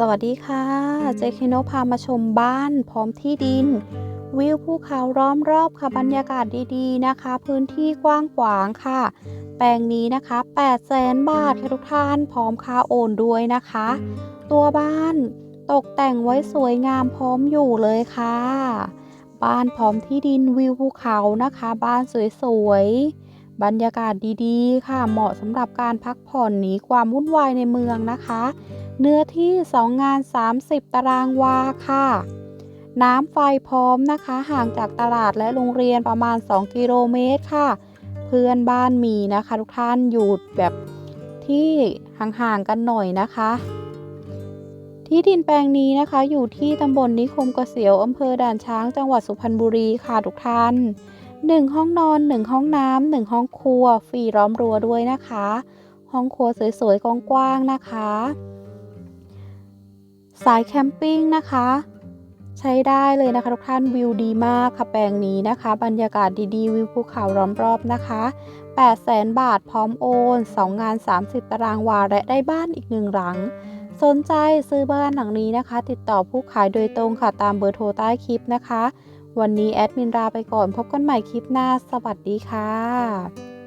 สวัสดีค่ะ เจคโนพามาชมบ้านพร้อมที่ดิน วิวภูเขาล้อมรอบค่ะบรรยากาศดีๆนะคะ พื้นที่กว้างขวางค่ะ แปลงนี้นะคะ8 0 0แสนบาทค่ะทุกท่านพร้อมค่าโอนด้วยนะคะ ตัวบ้านตกแต่งไว้สวยงามพร้อมอยู่เลยค่ะ บ้านพร้อมที่ดินวิวภูเขานะคะ บ้านสวยๆบรรยากาศดีๆ ค่ะเหมาะสำหรับการพักผ่อนหนีความวุ่นวายในเมืองนะคะ เนื้อที่ 2 งาน 30 ตารางวาค่ะ น้ำไฟพร้อมนะคะ ห่างจากตลาดและโรงเรียนประมาณ 2 กิโลเมตรค่ะ เพื่อนบ้านมีนะคะ ทุกท่านอยู่แบบที่ห่างๆกันหน่อยนะคะ ที่ดินแปลงนี้นะคะ อยู่ที่ตำบลนิคมเกษียวอำเภอด่านช้างจังหวัดสุพรรณบุรีค่ะทุกท่านหนึ่งห้องนอนหนึ่งห้องน้ำหนึ่งห้องครัวฟรีล้อมรัวด้วยนะคะ ห้องครัวสวยๆกว้างๆนะคะ สายแคมปิ้งนะคะ ใช้ได้เลยนะคะทุกท่านวิวดีมากค่ะแปลงนี้นะคะ บรรยากาศดีๆ วิวภูเขาล้อมรอบนะคะ8 0 0แสนบาทพร้อมโอน 2 งาน 30 ตารางวาและได้บ้านอีกหนึ่งหลัง สนใจซื้อบ้านหลังนี้นะคะ ติดต่อผู้ขายโดยตรงค่ะตามเบอร์โทรใต้คลิปนะคะ วันนี้แอดมินลาไปก่อนพบกันใหม่คลิปหน้า สวัสดีค่ะ